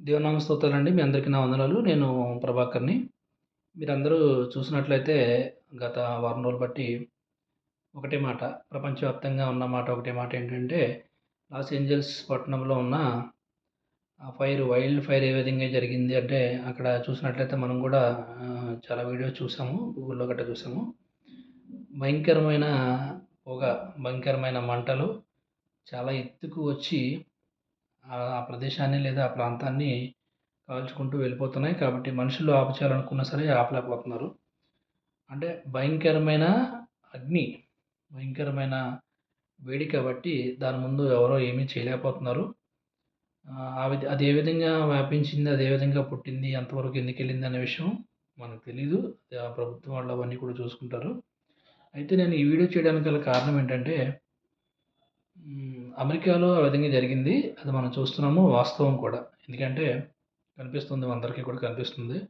దేవనామ స్తోత్రాలండి. మీ అందరికీ నా వందనాలు. నేను ప్రభాకర్ని. మీరందరూ చూసినట్లయితే గత వారం రోజులు బట్టి ఒకటే మాట ప్రపంచవ్యాప్తంగా ఉన్న మాట ఒకటే మాట ఏంటంటే లాస్ ఏంజల్స్ పట్టణంలో ఉన్న ఆ ఫైర్ వైల్డ్ ఫైర్ ఏ విధంగా జరిగింది అంటే అక్కడ చూసినట్లయితే మనం కూడా చాలా వీడియోస్ చూసాము గూగుల్లో గట్రా చూసాము. భయంకరమైన పొగ భయంకరమైన మంటలు చాలా ఎత్తుకు వచ్చి ఆ ప్రదేశాన్ని లేదా ఆ ప్రాంతాన్ని కాల్చుకుంటూ వెళ్ళిపోతున్నాయి. కాబట్టి మనుషులు ఆపుచేయాలనుకున్నా సరే ఆపలేకపోతున్నారు. అంటే భయంకరమైన అగ్ని భయంకరమైన వేడి కాబట్టి దాని ముందు ఎవరో ఏమీ చేయలేకపోతున్నారు. ఆ, అది ఏ విధంగా వ్యాపించింది అది ఏ విధంగా పుట్టింది ఎంతవరకు ఎందుకు వెళ్ళింది అనే విషయం మనకు తెలీదు. ప్రభుత్వం వాళ్ళు అవన్నీ కూడా చూసుకుంటారు. అయితే నేను ఈ వీడియో చేయడానికి గల కారణం ఏంటంటే అమెరికాలో ఆ విధంగా జరిగింది. అది మనం చూస్తున్నాము వాస్తవం కూడా. ఎందుకంటే కనిపిస్తుంది అందరికీ కూడా కనిపిస్తుంది.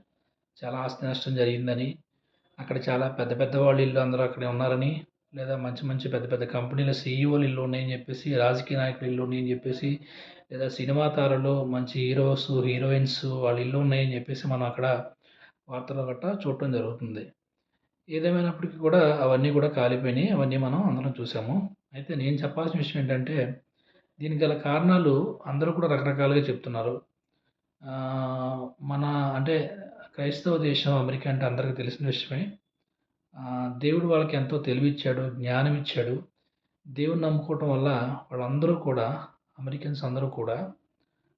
చాలా ఆస్తి నష్టం జరిగిందని అక్కడ చాలా పెద్ద పెద్ద వాళ్ళ ఇల్లు అందరూ అక్కడే ఉన్నారని లేదా మంచి మంచి పెద్ద పెద్ద కంపెనీల సీఈఓలు ఇల్లు ఉన్నాయని చెప్పేసి రాజకీయ నాయకులు ఇల్లు ఉన్నాయని చెప్పేసి లేదా సినిమా తారలు మంచి హీరోస్ హీరోయిన్స్ వాళ్ళ ఇల్లు ఉన్నాయని చెప్పేసి మనం అక్కడ వార్తలు గట్ట చూడటం జరుగుతుంది. ఏదేమైనప్పటికీ కూడా అవన్నీ కూడా కాలిపోయినాయి. అవన్నీ మనం అందరం చూసాము. అయితే నేను చెప్పాల్సిన విషయం ఏంటంటే దీనికి గల కారణాలు అందరూ కూడా రకరకాలుగా చెప్తున్నారు. మన అంటే క్రైస్తవ దేశం అమెరికా అంటే అందరికీ తెలిసిన విషయమే. దేవుడు వాళ్ళకి ఎంతో తెలివిచ్చాడు జ్ఞానం ఇచ్చాడు దేవుని నమ్ముకోవటం వల్ల వాళ్ళందరూ కూడా అమెరికన్స్ అందరూ కూడా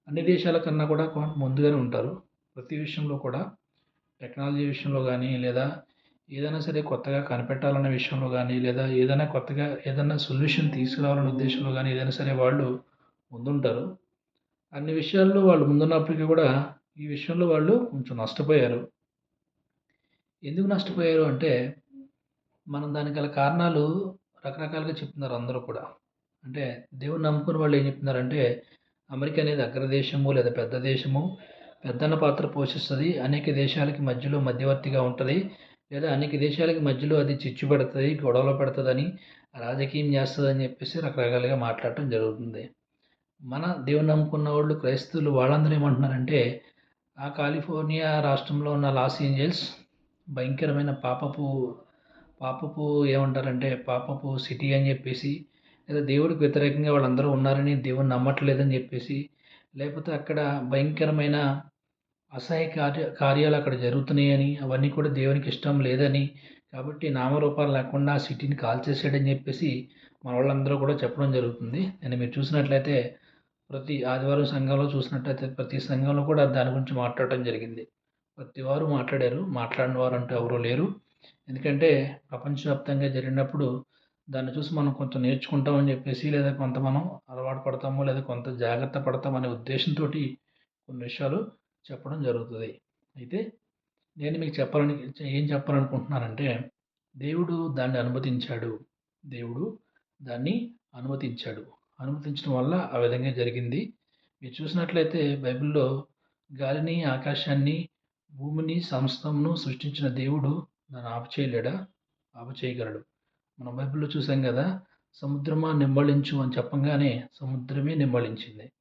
అన్ని దేశాల కన్నా కూడా కొంత ముందుగానే ఉంటారు. ప్రతి విషయంలో కూడా టెక్నాలజీ విషయంలో కానీ లేదా ఏదైనా సరే కొత్తగా కనిపెట్టాలనే విషయంలో కానీ లేదా ఏదైనా కొత్తగా ఏదైనా సొల్యూషన్ తీసుకురావాలనే ఉద్దేశంలో కానీ ఏదైనా సరే వాళ్ళు ముందుంటారు. అన్ని విషయాల్లో వాళ్ళు ముందున్నప్పటికీ కూడా ఈ విషయంలో వాళ్ళు కొంచెం నష్టపోయారు. ఎందుకు నష్టపోయారు అంటే మనం దానికి గల కారణాలు రకరకాలుగా చెప్తున్నారు అందరూ కూడా. అంటే దేవుని నమ్ముకుని వాళ్ళు ఏం చెప్తున్నారంటే అమెరికా అనేది అగ్రదేశము లేదా పెద్ద దేశము పెద్దన్న పాత్ర పోషిస్తుంది అనేక దేశాలకి మధ్యలో మధ్యవర్తిగా ఉంటుంది లేదా అనేక దేశాలకి మధ్యలో అది చిచ్చు పెడుతుంది గొడవలు పెడుతుందని రాజకీయం చేస్తుందని చెప్పేసి రకరకాలుగా మాట్లాడటం జరుగుతుంది. మన దేవుని నమ్ముకున్న వాళ్ళు క్రైస్తవులు వాళ్ళందరూ ఏమంటున్నారంటే ఆ కాలిఫోర్నియా రాష్ట్రంలో ఉన్న లాస్ ఏంజల్స్ భయంకరమైన పాపపు పాపపు ఏమంటారంటే పాపపు సిటీ అని చెప్పేసి లేదా దేవుడికి వ్యతిరేకంగా వాళ్ళందరూ ఉన్నారని దేవుని నమ్మట్లేదని చెప్పేసి లేకపోతే అక్కడ భయంకరమైన అసహ్య కార్య కార్యాలు అక్కడ జరుగుతున్నాయని అవన్నీ కూడా దేవునికి ఇష్టం లేదని కాబట్టి నామరూపాలు లేకుండా ఆ సిటీని కాల్చేసాడని చెప్పేసి మన వాళ్ళందరూ కూడా చెప్పడం జరుగుతుంది. నేను మీరు చూసినట్లయితే ప్రతి ఆదివారం సంఘంలో చూసినట్లయితే ప్రతి సంఘంలో కూడా దాని గురించి మాట్లాడటం జరిగింది. ప్రతి వారు మాట్లాడారు. మాట్లాడిన వారు అంటూ ఎవరూ లేరు. ఎందుకంటే ప్రపంచవ్యాప్తంగా జరిగినప్పుడు దాన్ని చూసి మనం కొంత నేర్చుకుంటామని చెప్పేసి లేదా కొంత మనం అలవాటు పడతాము లేదా కొంత జాగ్రత్త పడతాం అనే ఉద్దేశంతో కొన్ని విషయాలు చెప్పడం జరుగుతుంది. అయితే నేను మీకు చెప్పాలని ఏం చెప్పాలనుకుంటున్నానంటే దేవుడు దాన్ని అనుమతించాడు. దేవుడు దాన్ని అనుమతించాడు. అనుమతించడం వల్ల ఆ విధంగా జరిగింది. మీరు చూసినట్లయితే బైబిల్లో గాలిని ఆకాశాన్ని భూమిని సమస్తమును సృష్టించిన దేవుడు దాన్ని ఆపచేయలేడా? ఆపచేయగలడు. మనం బైబిల్లో చూసాం కదా సముద్రమా నిమ్మళించు అని చెప్పంగానే సముద్రమే నిమ్మళించింది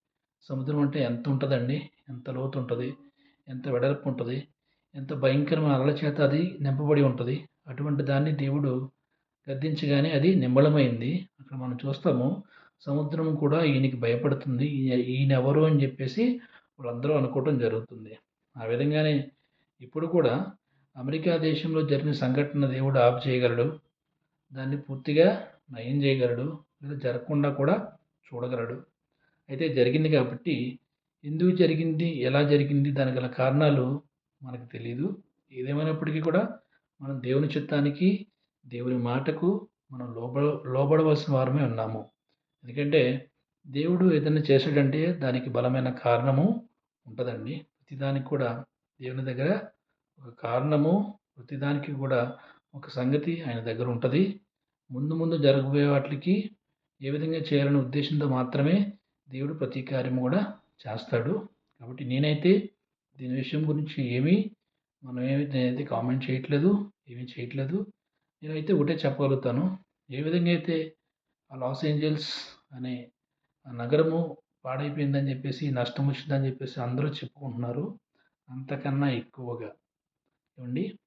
సముద్రం అంటే ఎంత ఉంటుందండి? ఎంత లోతు ఉంటుంది? ఎంత వెడల్పు ఉంటుంది? ఎంత భయంకరమైన అలల చేత అది నింపబడి ఉంటుంది? అటువంటి దాన్ని దేవుడు గద్దించగానే అది నిమ్మళమైంది అక్కడ మనం చూస్తాము సముద్రం కూడా ఈయనకి భయపడుతుంది. ఈయన ఎవరు అని చెప్పేసి వాళ్ళందరూ అనుకోవటం జరుగుతుంది. ఆ విధంగానే ఇప్పుడు కూడా అమెరికా దేశంలో జరిగిన సంఘటన దేవుడు ఆపు చేయగలడు. దాన్ని పూర్తిగా నయం చేయగలడు. లేదా జరగకుండా కూడా చూడగలడు. అయితే జరిగింది కాబట్టి ఎందుకు జరిగింది ఎలా జరిగింది దానికి గల కారణాలు మనకు తెలియదు ఏదేమైనప్పటికీ కూడా మనం దేవుని చిత్తానికి దేవుని మాటకు మనం లోబడ లోబడవలసిన వారమే ఉన్నాము. ఎందుకంటే దేవుడు ఏదైనా చేశాడంటే దానికి బలమైన కారణము ఉంటుందండి. ప్రతిదానికి కూడా దేవుని దగ్గర ఒక కారణము ప్రతిదానికి కూడా ఒక సంగతి ఆయన దగ్గర ఉంటుంది. ముందు ముందు జరగబోయే వాటికి ఏ విధంగా చేయాలనే ఉద్దేశంతో మాత్రమే దేవుడు ప్రతి కూడా చేస్తాడు. కాబట్టి నేనైతే దీని విషయం గురించి ఏమీ మనం ఏమి నేనైతే కామెంట్ చేయట్లేదు ఏమీ చేయట్లేదు. నేనైతే ఒకటే చెప్పగలుగుతాను. ఏ విధంగా అయితే ఆ లాస్ ఏంజల్స్ అనే ఆ నగరము పాడైపోయిందని చెప్పేసి నష్టం వచ్చిందని చెప్పేసి అందరూ చెప్పుకుంటున్నారు. అంతకన్నా ఎక్కువగా ఏమండి?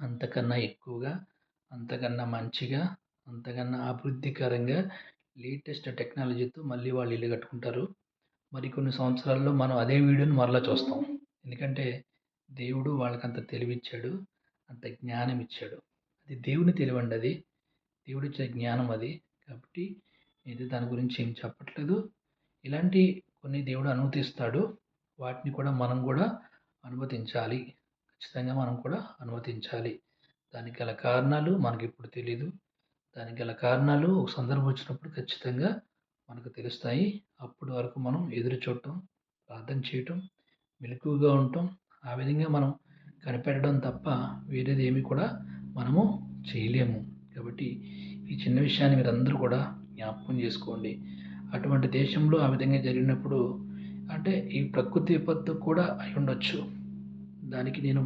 అంతకన్నా ఎక్కువగా అంతకన్నా మంచిగా అంతకన్నా అభివృద్ధికరంగా లేటెస్ట్ టెక్నాలజీతో మళ్ళీ వాళ్ళు ఇల్లు కట్టుకుంటారు. మరి కొన్ని సంవత్సరాల్లో మనం అదే వీడియోని మరలా చూస్తాం. ఎందుకంటే దేవుడు వాళ్ళకి అంత తెలివిచ్చాడు. అంత జ్ఞానం ఇచ్చాడు. అది దేవుని తెలివండి అది. దేవుడు ఇచ్చే జ్ఞానం అది. కాబట్టి ఇది దాని గురించి ఏం చెప్పట్లేదు. ఇలాంటి కొన్ని దేవుడు అనుమతిస్తాడు. వాటిని కూడా మనం కూడా అనుమతించాలి. ఖచ్చితంగా మనం కూడా అనుమతించాలి. దానికి గల కారణాలు మనకి ఇప్పుడు తెలీదు. దానికి గల కారణాలు ఒక సందర్భం వచ్చినప్పుడు ఖచ్చితంగా మనకు తెలుస్తాయి. అప్పటి వరకు మనం ఎదురు చూడటం ప్రార్థన చేయటం మెలకువగా ఉండటం ఆ విధంగా మనం కనిపెట్టడం తప్ప వేరేది ఏమి కూడా మనము చేయలేము. కాబట్టి ఈ చిన్న విషయాన్ని మీరు అందరూ కూడా జ్ఞాపకం చేసుకోండి. అటువంటి దేశంలో ఆ విధంగా జరిగినప్పుడు అంటే ఈ ప్రకృతి విపత్తు కూడా అయి ఉండొచ్చు. దానికి నేను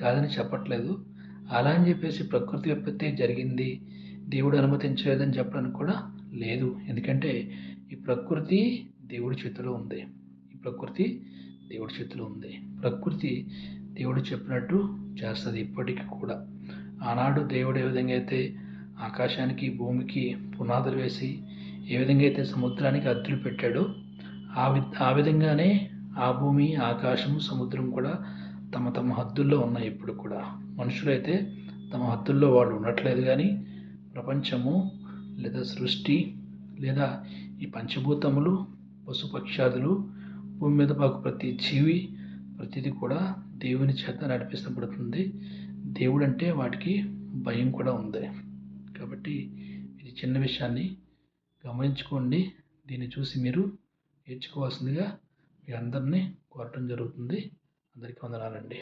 కాదని చెప్పట్లేదు. అలా అని చెప్పేసి ప్రకృతి విపత్తి జరిగింది. దేవుడు అనుమతించలేదని చెప్పడానికి కూడా లేదు. ఎందుకంటే ఈ ప్రకృతి దేవుడి చేతిలో ఉంది. ఈ ప్రకృతి దేవుడి చేతిలో ఉంది. ప్రకృతి దేవుడు చెప్పినట్టు చేస్తుంది ఇప్పటికీ కూడా. ఆనాడు దేవుడు ఏ విధంగా అయితే ఆకాశానికి భూమికి పునాదులు వేసి ఏ విధంగా అయితే సముద్రానికి అద్దులు పెట్టాడో ఆ వి ఆ విధంగానే ఆ భూమి ఆకాశం సముద్రం కూడా తమ తమ హద్దుల్లో ఉన్నాయి ఇప్పుడు కూడా. మనుషులైతే తమ హద్దుల్లో వాళ్ళు ఉండట్లేదు కానీ ప్రపంచము లేదా సృష్టి లేదా ఈ పంచభూతములు పశుపక్షాదులు భూమి మీద మాకు ప్రతి జీవి ప్రతిదీ కూడా దేవుని చేత నడిపిస్తబడుతుంది. దేవుడు అంటే వాటికి భయం కూడా ఉంది. కాబట్టి ఇది చిన్న విషయాన్ని గమనించుకోండి. దీన్ని చూసి మీరు నేర్చుకోవాల్సిందిగా మీ అందరినీ కోరటం జరుగుతుంది. అందరికీ వందనాలండి.